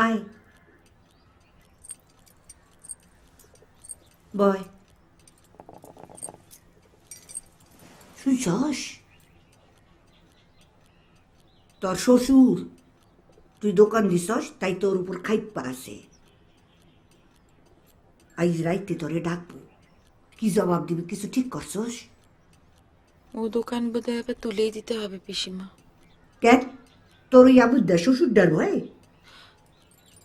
আয় বয় শুনছস তোর শ্বশুর তুই দোকান দিছস তাই তোর উপর খাইপা আছে আইজ রাইতে তোরে ডাকবো কি জবাব দিবি কিছু ঠিক করছস ও দোকান বোধহয় তুলেই দিতে হবে পিসিমা কেন তোর ওই আবুদ্দা শ্বশুরদার ভয়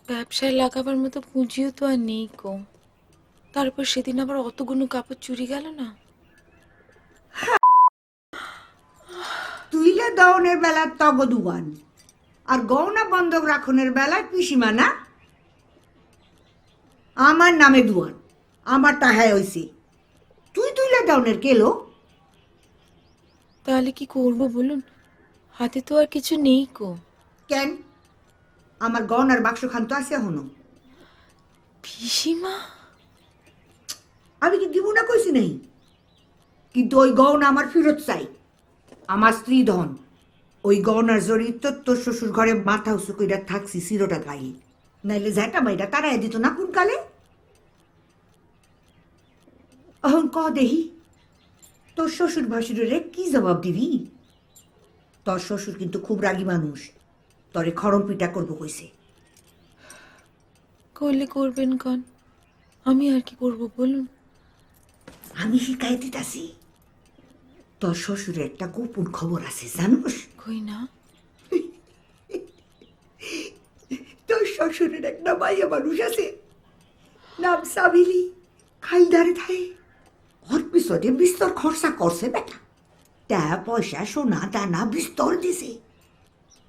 ব্যবসায় লাগাবার মতো পুঁজিও তো আর নেই কো তারপর সেদিন আবার অতগুলো কাপড় চুরি গেল না? তুইলে দৌনের বেলা তগ দুয়ান আর গহনা বন্ধক রাখনের বেলায় পিসিমা না? আমার নামে দুয়ান আমার তাহায় হইছে। তুই তুইলে দাউনের কেলো তাহলে কি করব বলুন? হাতে তো আর কিছু নেই কো কেন? আমার গহনার বাক্স খান তো আছে এখনও। পিসিমা? আমি কি দিব না কইছি নাই? কিন্তু ওই গহনা আমার ফেরত চাই। আমার স্ত্রী ধন। ওই গহনার জড়িত তোর শ্বশুর ঘরে মাথা উঁচু কইরা থাকছি চিরটা গায়ে। নাইলে ঝাঁটা মাইটা তারাই দিত না কোন কালে অহন ক দেহি। তোর শ্বশুর ভাসুরে কি জবাব দিবি? তোর শ্বশুর কিন্তু খুব রাগী মানুষ। তরে খড়ম পিটা করব কইছে। করলে করবেন কন? আমি আর কি করব বলুন? আমি শিখাই দিতাছি। তোর শ্বশুরের একটা গোপন খবর আছে জানোস? কই না? তোর শ্বশুরের একটা মাইয়া মানুষ আছে নাম সাবিলি খাইদারে থাই। ওর পিছনে বিস্তর খরচা করছে বেটা। টাকা পয়সা সোনা দানা বিস্তর দিছে।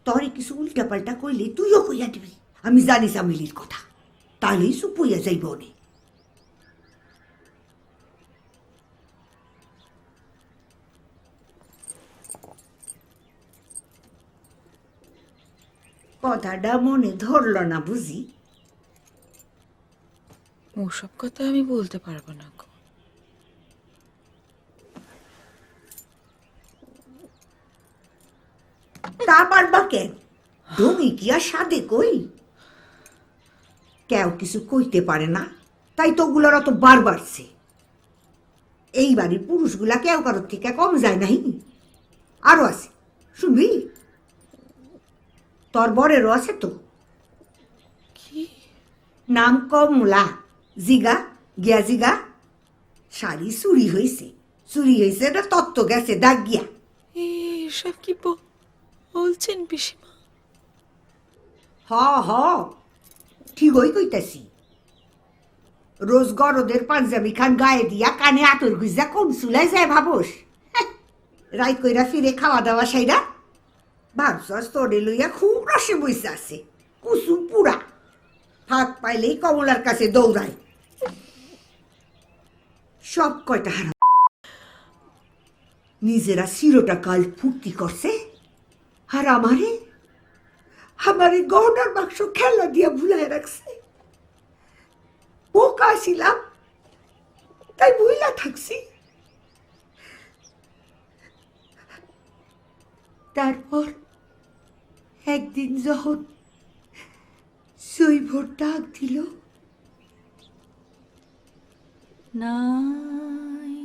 তরে কিছু উল্টা পাল্টা কইলে তুইও কইয়া দিবি। আমি জানি সামিলির কথা। তাহলেই সুপইয়া যাইব অনেক কথাটা মনে ধরল না বুঝি। ওসব কথা আমি বলতে পারব না গো তা পারবা কেন ডমি কি আর সাদে কই? কেউ কিছু কইতে পারে না তাই তো ওগুলোর অত বার বাড়ছে। এই বাড়ির পুরুষগুলা কেউ কারোর থেকে কম যায় নাই আরও আছে শুনবি? তোর বরেরও আছে তো? নাম কমলা জিগা গিয়া জিগা। শাড়ি চুরি হয়েছে চুরি হয়েছে এটা তত্ত্ব গেছে দাগ গিয়া। এসব কি ব- বলছেন পিসিমা। হ হ। ঠিকই কইতাছি। রোজ গরদের পাঞ্জাবি খান গায়ে দিয়া কানে আতর গুজা কোন চুলাই যায় ভাবস? রাইত কইরা ফিরে খাওয়া দাওয়া সাইরা ভাবছস তোরে লইয়া খুব রসে বইসে আছে কুসুম পুরা। ফাঁক পাইলেই কমলার কাছে দৌড়ায়। সব কয়টা হারা নিজেরা চিরটা কাল ফুর্তি করছে আর আমারে? আমারে গহনার বাক্স খেলা দিয়া ভুলায় রাখছে। বোকা ছিলাম, তাই ভুইলা থাকছি। তারপর একদিন যখন সৈভর ডাক দিল, নাই,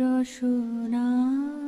রসনাই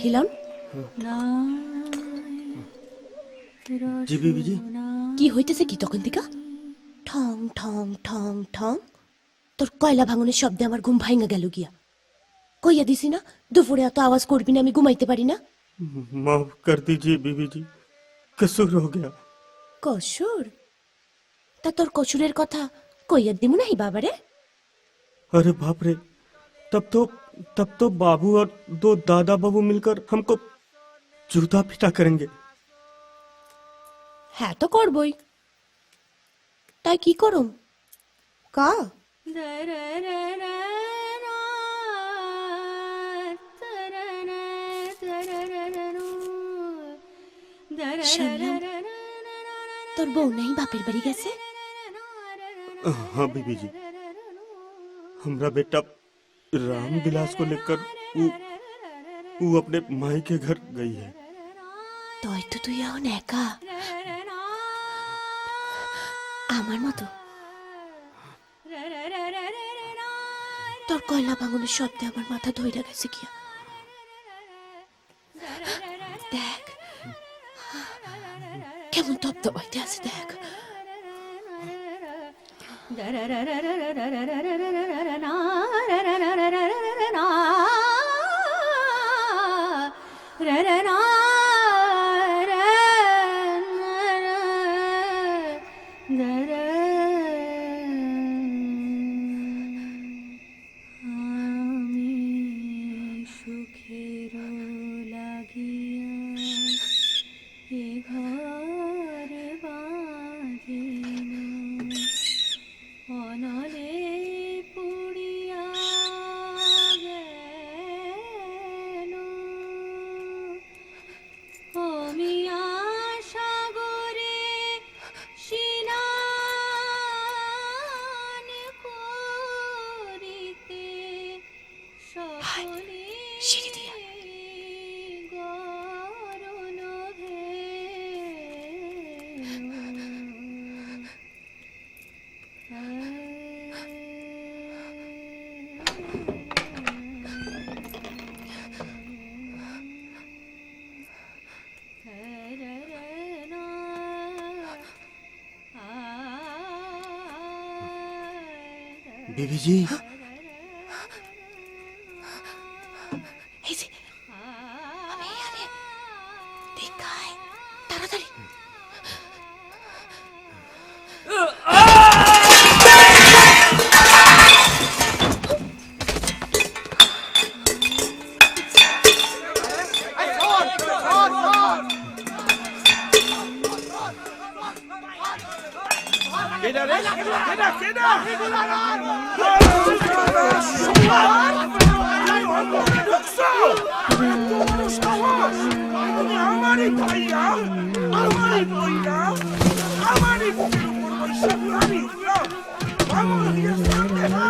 খিলন কি হইতেছে কি তখন থেকে? ঠং ঠং ঠং ঠং। তোর কয়লা ভাঙনের শব্দে আমার ঘুম ভাঙা গেল গিয়া। কইয়া দিছি না দুপুরে এত আওয়াজ করবি না আমি ঘুমাইতে পারি না? মাফ কর দিজিয়ে বিবিজি কসুর হো গিয়া। কসুর? তা তোর কসুরের কথা কইয়া দিমু নাই বাবারে? আরে বাপরে তব তো तब तो बाबू और दो दादा बाबू मिलकर हमको जूता पिटा करेंगे হ্যাঁ তো করবই তাই কি করুম কা তোর বউ নাই বাপের বাড়ি গেছে हाँ बीबी जी हमारा बेटा राम विलास को लेकर वो वो अपने माई के घर गई है তই তো তুই এখন একা আমার মতো তোর কয়লা ভাঙনের শব্দে আমার মাথা ধইরা গেছে কিয়া দেখ কেমন তপ্তবাইতে আছে দেখ ர 别别介 Queda lan! Queda! Queda! আমারই ভাইয়া আমারই ভাইয়া আমারই বুকের উপর বৈশাখ আমি আমার সামনে না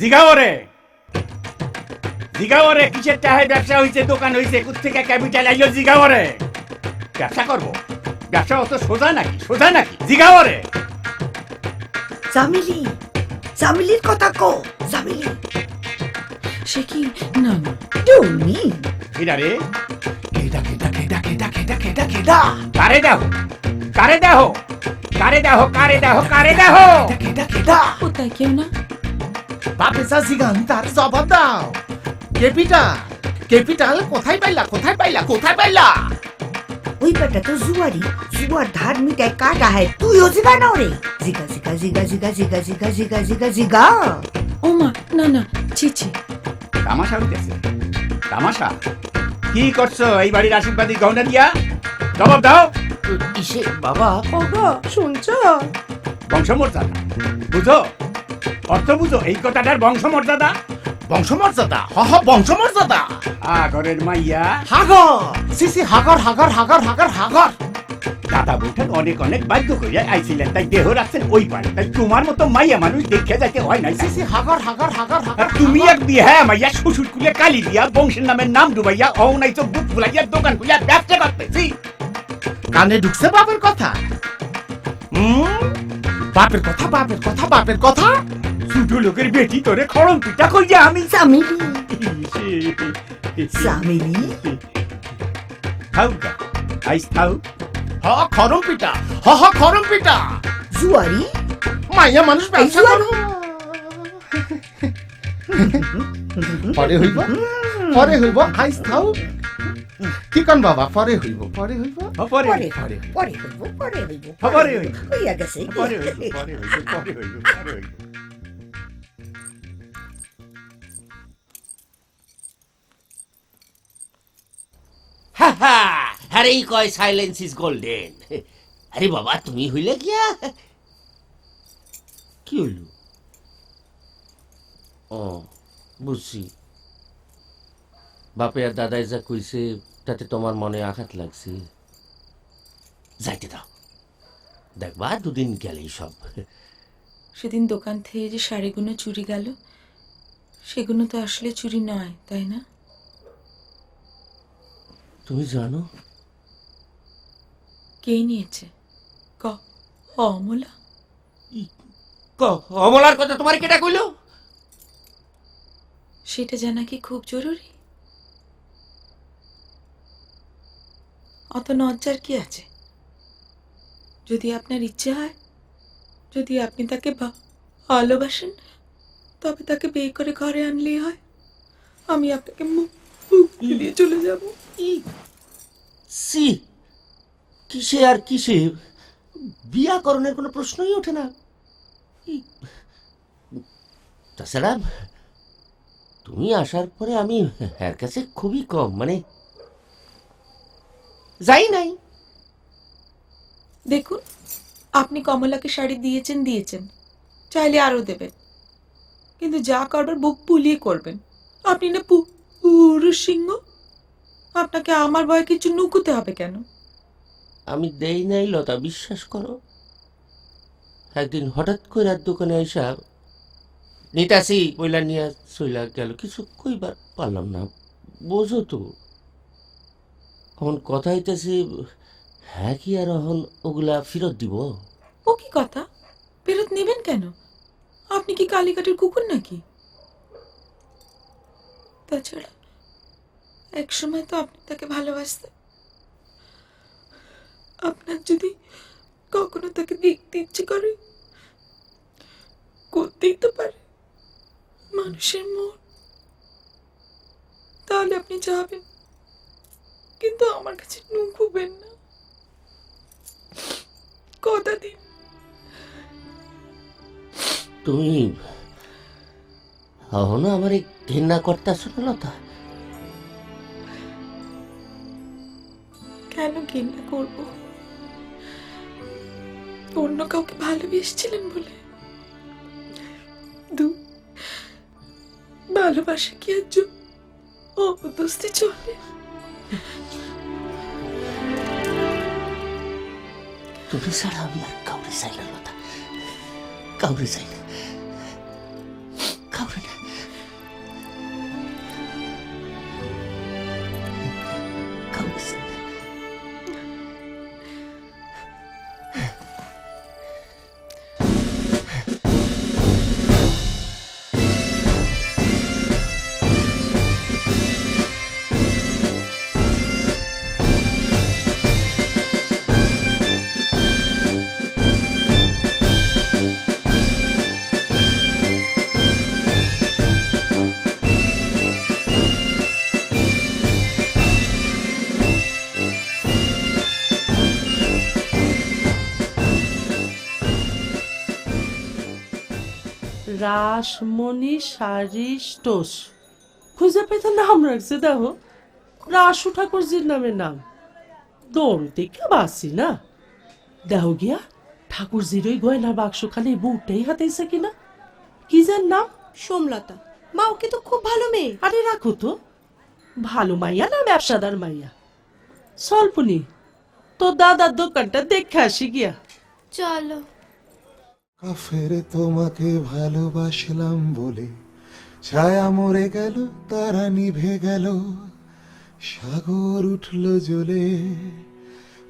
জিগাও রে জিগাও রে কিসের চাহে ব্যবসা হইছে দোকান হইছে থেকে ক্যাপিটাল আইলো জিগাও রে ব্যবসা করব। ব্যবসা অত সোজা নাকি? সোজা নাকি? জিগাও রে জামিলি জামিলির কথা কো জামিলি। সে কি না না তুমি কিরা রে? কেডা কেডা কেডা কেডা কেডা কেডা কেডা। কারে দাও কারে দাও কারে দাও কারে দাও কারে দাও কেডা কেডা। কোথায় কেউ না? বাপে চাষি গান তার জবাব দাও। ক্যাপিটাল ক্যাপিটাল কোথায় পাইলা কোথায় পাইলা কোথায় পাইলা? ওই বেটা তো জুয়ারি জুয়ার ধার মিটাই কাটা হয় তুইও জিগা নাও রে। জিগা জিগা জিগা জিগা জিগা জিগা জিগা জিগা জিগা। ও মা না না ছি ছি। তামাশা হইতেছে তামাশা? কি করছ এই বাড়ির আশীর্বাদী গহনা দিয়া? জবাব দাও। ইসে বাবা ওগো শুনছো? বংশমর্যাদা বুঝো? অর্থ বুঝো এই কথাটার বংশমর্যাদা? বংশমর্যাদা? হ হ বংশমর্যাদা। আ ঘরের মাইয়া। হাগর! সিসি হাগর হাগর হাগর হাগর হাগর। দাদা বৈঠান অনেক অনেক বাধ্য করিয়া আইছিলেন তাই দেহ রাখছেন ওই পারে। তাই তোমার মতো মাইয়া মানুষ দেখে যাইতে হয় নাই। সি হাগার হাগার হাগার হাগার তুমি এক বিয়ে হ্যাঁ মাইয়া শ্বশুর কুলে কালি দিয়া বংশের নামের নাম ডুবাইয়া অও নাই তো বুক ফুলাইয়া দোকান খুলিয়া ব্যবসা করতেছি। কানে ঢুকছে বাপের কথা? বাপের কথা বাপের কথা বাপের কথা? ছোট লোকের বেটি তোরে খড়ম পিঠা কইয়া আমি। চামেলি চামেলি খাও গা আইস খাও হ খরম পিটা হ হ খরম পিটা জুয়ারি। মাইয়া মানুষ ব্যবসা জুয়ারি। পরে হইব পরে হইব আইস খাও কি কন বাবা পরে হইব পরে হইব। পরে পরে পরে পরে হইব পরে হইব। পরে হইব। হইয়া গেছে। পরে হইব পরে হইব পরে হইব পরে হইব। আরেই কয় সাইলেন্স ইজ গোল্ডেন আরে বাবা, তুমি হইলে গিয়া। কি হইল? ও, বুঝছি। বাপে আর দাদাই যা কইছে, তাতে তোমার মনে আঘাত লাগছে। যাইতে দাও। দেখবা, দুদিন গেলেই সব। সেদিন দোকান থেকে যে শাড়িগুলো চুরি গেল, সেগুলো তো আসলে চুরি নয়, তাই না? তুমি জানো? কে নিয়েছে? ক অমলা? ক- অমলার কথা তোমার কেটা কইলো? সেটা জানা কি খুব জরুরি? অত নজ্জার কি আছে? যদি আপনার ইচ্ছে হয় যদি আপনি তাকে ভালোবাসেন তবে তাকে বিয়ে করে ঘরে আনলেই হয়। আমি আপনাকে মুখ মুখ ফিরিয়ে চলে যাব। সি কিসে আর কিসে? বিয়াকরণের কোনো প্রশ্নই ওঠে না। তাছাড়া তুমি আসার পরে আমি এর কাছে খুবই কম মানে যাই নাই। দেখুন, আপনি কমলাকে শাড়ি দিয়েছেন দিয়েছেন। চাইলে আরও দেবেন। কিন্তু যা করবার বুক পুলিয়ে করবেন। আপনি না পুরুষ সিংহ? আপনাকে আমার ভয়ে কিছু নুকুতে হবে কেন? আমি দেই নাই লতা বিশ্বাস করো। একদিন হঠাৎ করে আর দোকানে আইসা নিতাসি বইলা নিয়ে চইলা গেল। কিছু কইবার পারলাম না বোঝো তো। এখন কথা হইতেছি হ্যাঁ কি আর এখন ওগুলা ফেরত দিব? ও কি কথা? ফেরত নেবেন কেন? আপনি কি কালীঘাটের কুকুর নাকি? তাছাড়া এক সময় তো আপনি তাকে ভালোবাসতেন। আপনার যদি কখনো তাকে দেখতে ইচ্ছে করে, করতেই তো পারে। মানুষের মন। তাহলে আপনি যাবেন। কিন্তু আমার কাছে নুকুবেন না। কথা দিন। তুমি এখনও আমার ঘৃণা করতেছ না লতা কেন ঘৃণা করব? অন্য কাউকে ভালোবেসেছিলেন বলে। দু, ভালোবাসা কি জো অবদস্তি চলে? তুমি ছাড়া আমি আর কাউরে চাই না, লতা। কাউরে চাই কাউরে না। রাসমণি শাড়ি স্টোস খুঁজে পেতে নাম রাখছে দেখো। রাসু ঠাকুরজির নামে নাম। দৌড় দেখে বাসি না। দেহ গিয়া ঠাকুরজির ওই গয়না বাক্স খালি বুটটাই হাতেছে কিনা। কি যার নাম? সোমলতা। মা ওকে তো খুব ভালো মেয়ে। আরে রাখো তো। ভালো মাইয়া না ব্যবসাদার মাইয়া? স্বল্পনি তো দাদার দোকানটা দেখে আসি গিয়া। চলো। কাফের তোমাকে ভালোবাসলাম বলে। ছায়া মরে গেল তারা নিভে গেল। সাগর উঠল জ্বলে